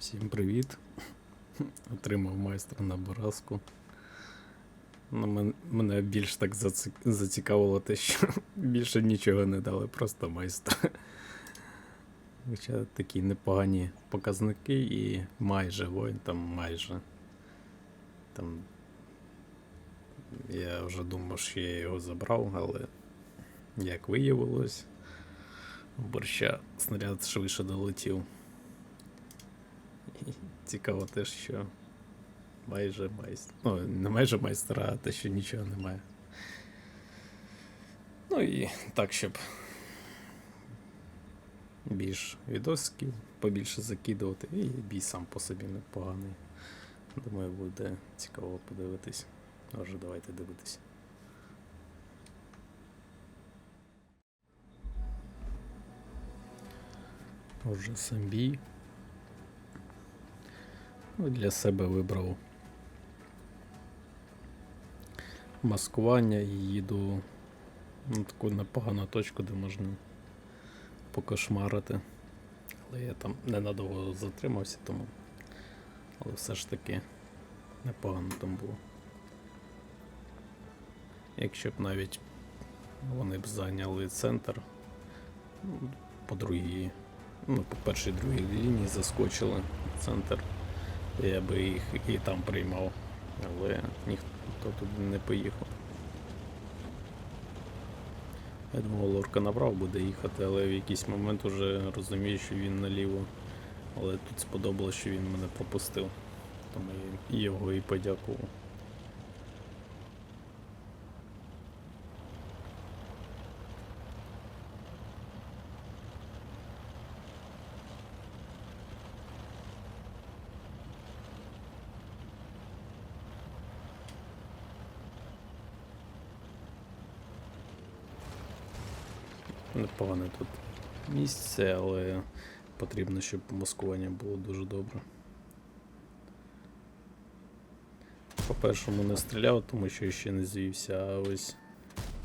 Всім привіт. Отримав майстра на Боразку. Ну, мене більш так зацікавило те, що більше нічого не дали, просто майстра. Хоча такі непогані показники і майже воїн там майже. Там. Я вже думав, що я його забрав, але як виявилось, борща снаряд швидше долетів. Цікаво те, що майже майстер. Ну, не майже майстра, а те, що нічого немає. Ну і так, щоб більш відосиків побільше закидувати, і бій сам по собі непоганий. Думаю, буде цікаво подивитись. Отже, давайте дивитись. Отже, сам бій. Ну, Для себе вибрав маскування і їду на таку непогану точку, де можна покошмарити. Але я там ненадовго затримався, тому. Але все ж таки непогано там було. Якщо б навіть вони б зайняли центр, ну, по другій, ну, по першій другій лінії заскочили центр. Я би їх і там приймав, але ніхто туди не поїхав. Я думав, лорка набрав буде їхати, але в якийсь момент вже розумію, що він наліво. Але тут сподобалось, що він мене пропустив. Тому я його і подякував. Непогане тут місце, але потрібно, щоб маскування було дуже добре. По першому не стріляв, тому що ще не звівся, а ось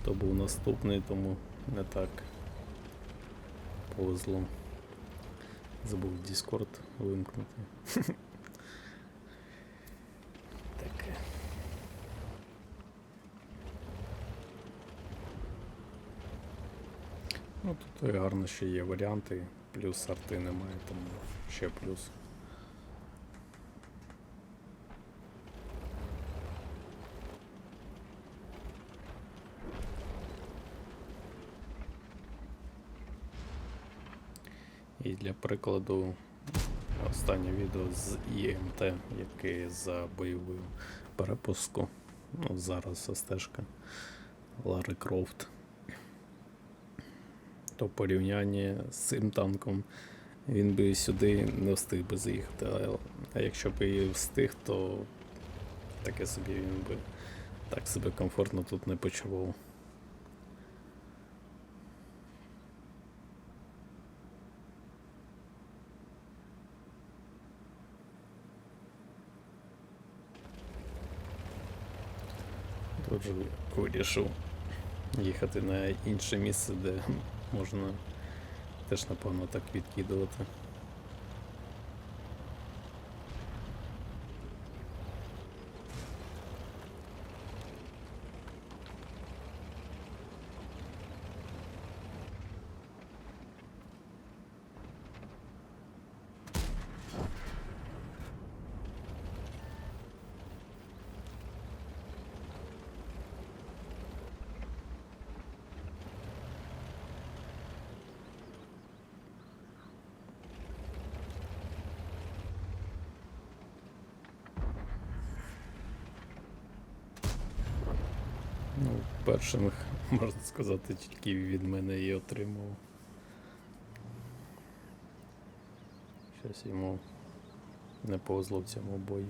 то був наступний, тому не так повезло. Забув Discord вимкнути. Таке. Ну тут гарно, що є варіанти, плюс арти немає, тому ще плюс. І для прикладу останнє відео з ІМТ, яке за бойову перепуску. Ну, зараз стежка Лари Крофт то порівняння з цим танком він би сюди не встиг би заїхати. А, якщо б і встиг, то таке собі він би так себе комфортно тут не почував. Тут же вирішив їхати на інше місце, де можна теж напевно так відкидувати. Ну, першим, можна сказати, тільки від мене і отримав. Щось йому не повезло в цьому бою.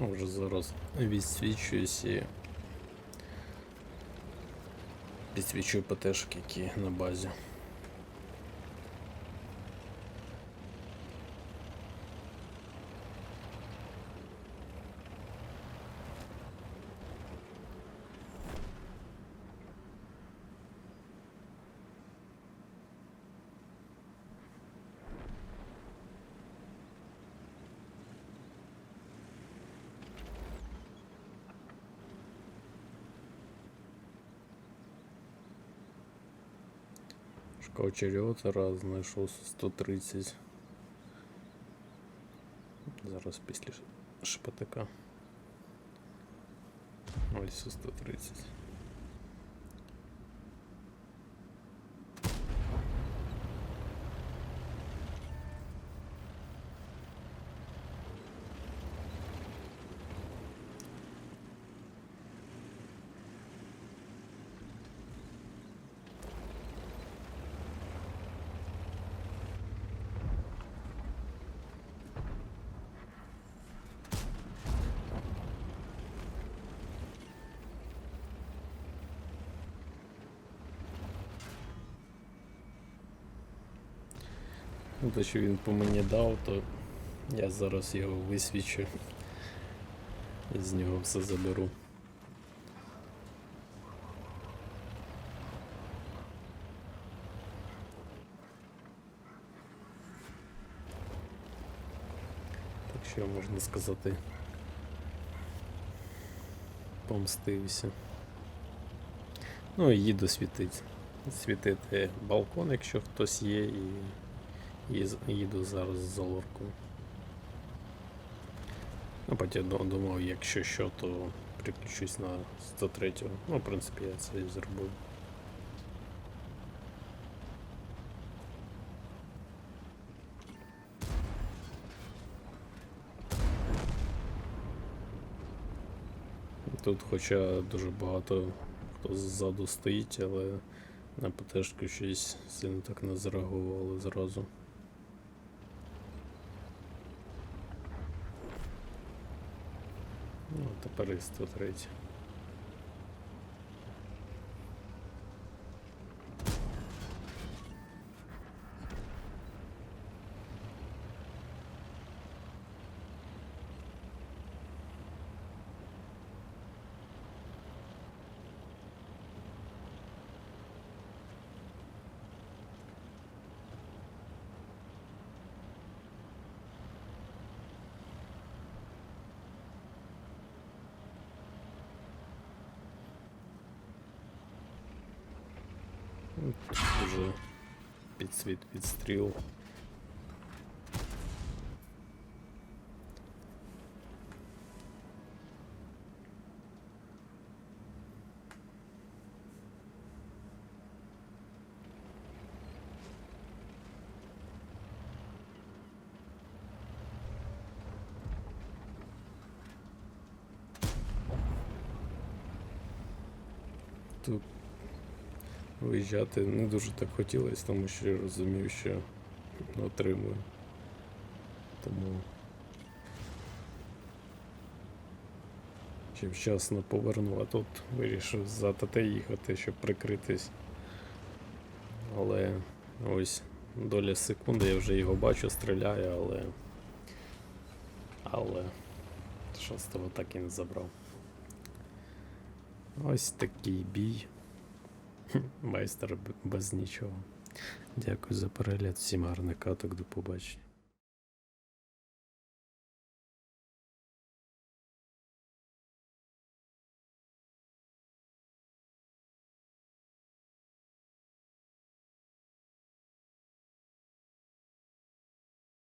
Ну, вже зараз відсвічуюсь і підсвічую ПТшки, які на базі. Шкаф черіотера знайшов 130. Зараз після шпатика. Ось 130. Ну, Те, що він по мені дав, то я зараз його висвічу і з нього все заберу. Так що можна сказати, помстився. Ну і їду світити. Світити балкон, якщо хтось є, і Їду зараз за лоркою. Ну, потім думав, якщо що, то приключусь на 103-го. Ну, в принципі, я це і зробив. Тут хоча дуже багато хто ззаду стоїть, але на ПТшку щось сильно так не зреагували зразу. Ну, тепер Вже підсвіт підстріл. Тут виїжджати не дуже так хотілося, тому що я розумів, що отримую. Тому ще вчасно повернув, а тут вирішив за ТТ їхати, щоб прикритись. Але ось доля секунди, я вже його бачу, стріляю, але. Але шостого так і не забрав. Ось такий бій. Майстер без нічого. Дякую за перегляд. Всім гарних каток, до побачення.